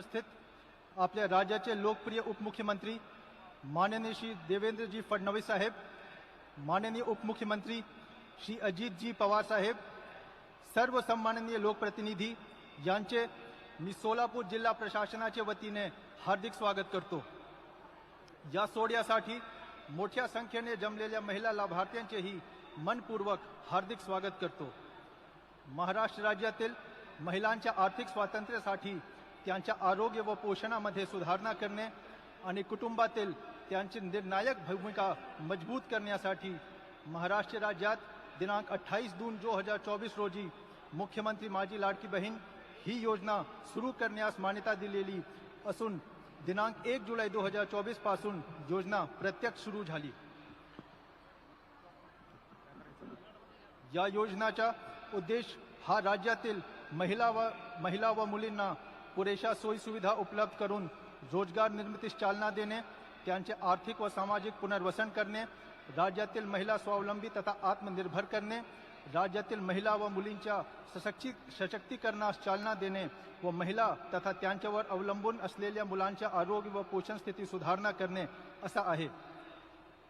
उपस्थित आपल्या राज्याचे लोकप्रिय उपमुख्यमंत्री माननीय श्री देवेंद्रजी फडणवीस साहेब माननीय उपमुख्यमंत्री श्री अजितजी पवार साहेब सर्व सन्माननीय लोकप्रतिनिधी यांचे मी सोलापूर जिल्हा प्रशासनाच्या वतीने हार्दिक स्वागत करतो. या सोहळ्यासाठी मोठ्या संख्येने जमलेल्या महिला लाभार्थ्यांचेही मनपूर्वक हार्दिक स्वागत करतो. महाराष्ट्र राज्यातील महिलांच्या आर्थिक स्वातंत्र्यासाठी आरोग्य व पोषणामध्ये सुधारणा करणे आणि कुटुंबातील त्यांची निर्णायक भूमिका मज़बूत करण्यासाठी महाराष्ट्र राज्यात दिनांक 28 जून दो हज़ार चोवीस रोजी मुख्यमंत्री माझी लाडकी बहीण ही योजना सुरू करण्यास मान्यता दिलेली दिनांक एक जुलै दो हज़ार चोवीस पासून योजना प्रत्यक्ष सुरू झाली. या योजनाचा हा राज्यातील महिला व महिला व मुलींना पुरेशा सोयीसुविधा उपलब्ध करून रोज़गार निर्मितीस चालना देणे, त्यांचे आर्थिक व सामाजिक पुनर्वसन करणे, राज्यातील महिला स्वावलंबी तथा आत्मनिर्भर करणे, राज्यातील महिला व मुलींच्या सशक्ती सशक्तीकरणास चालना देणे व महिला तथा त्यांच्यावर अवलंबून असलेल्या मुलांच्या आरोग्य व पोषण स्थिती सुधारणा करणे, असा आहे.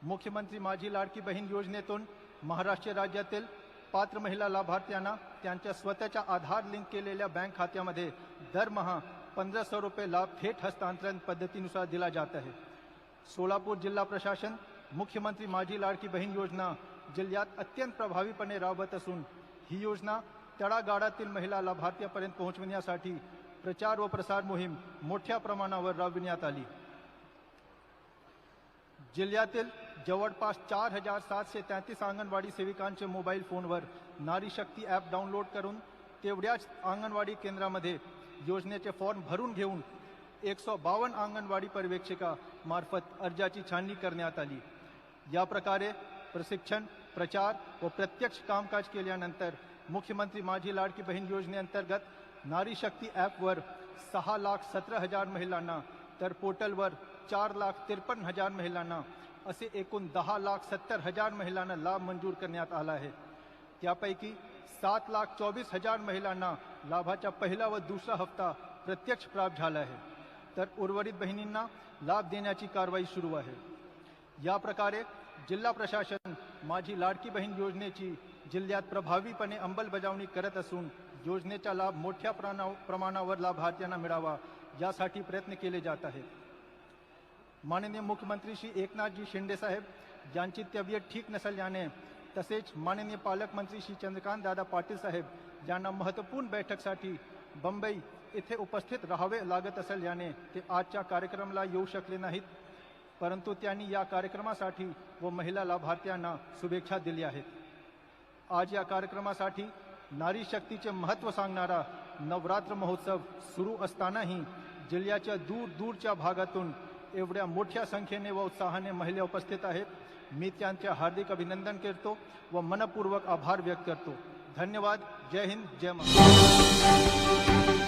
मुख्यमंत्री माझी लाडकी बहीण योजनेतून महाराष्ट्र राज्यातील पात्र महिला लाभार्थ्यांना त्यांच्या स्वतःच्या आधार लिंक केलेल्या बँक खात्यामध्ये दरमहा पंधराशे रुपये लाभ थेट हस्तांतरण पद्धतीनुसार दिला जात आहे. सोलापूर जिल्हा प्रशासन, मुख्यमंत्री माझी लाडकी बहीण योजना जिल्ह्यात अत्यंत प्रभावीपणे राबवत असून, ही योजना तळागाळातील महिला लाभार्थ्यापर्यंत पोहोचविण्यासाठी प्रचार व प्रसार मोहीम मोठ्या प्रमाणावर राबविण्यात आली. जवळपास चार हज़ार सातशे तेहतीस अंगणवाडी सेविकांचे मोबाईल फोनवर नारी शक्ती ॲप डाउनलोड करून तेवढ्याच अंगणवाडी केंद्रामध्ये योजनेचे फॉर्म भरून घेऊन एक सौ बावन्न अंगणवाडी पर्यवेक्षिका मार्फत अर्जाची छाननी या प्रकारे प्रशिक्षण, प्रचार व प्रत्यक्ष कामकाज केल्यानंतर मुख्यमंत्री माझी लाडकी बहीण योजनेअंतर्गत नारी शक्ती ॲपवर सहा लाख सतरा हज़ार महिलांना, तर पोर्टलवर चार लाख त्रेपन्न हज़ार महिलांना असे एकूण दहा लाख सत्तर हज़ार महिलांना लाभ मंजूर करण्यात आला सात लाख चोवीस हज़ार महिलांना लाभाचा पहिला व दुसरा हप्ता प्रत्यक्ष प्राप्त झाला आहे. तर उर्वरित बहिणींना लाभ देण्याची कारवाई सुरू आहे. या प्रकारे जिल्हा प्रशासन माझी लाडकी बहीण योजनेची जिल्ह्यात प्रभावीपणे अंमलबजावणी करत असून योजनेचा लाभ मोठ्या प्रमाणा- लाभार्थ्यांना मिळावा यासाठी प्रयत्न केले जात आहेत. माननीय मुख्यमंत्री श्री एकनाथजी शिंदे साहेब यांची तब्येत ठीक नसल्याने तसेच माननीय पालकमंत्री श्री चंद्रकांत दादा पाटील साहेब यांना महत्त्वपूर्ण बैठकसाठी बंबई येथे उपस्थित राहावे लागत असल्याने ते आजच्या कार्यक्रमाला येऊ शकले नाहीत. परंतु त्यांनी या कार्यक्रमासाठी व महिला लाभार्थ्यांना शुभेच्छा आहेत. आज या कार्यक्रमासाठी नारी शक्तीचे महत्त्व सांगणारा नवरात्र महोत्सव सुरू असतानाही जिल्ह्याच्या दूर दूरच्या भागातून एवढ्या मोठ्या संख्येने व उत्साहाने महिला उपस्थित है मी हार्दिक अभिनंदन करते व मनपूर्वक आभार व्यक्त करते. धन्यवाद. जय हिंद. जय महाराष्ट्र.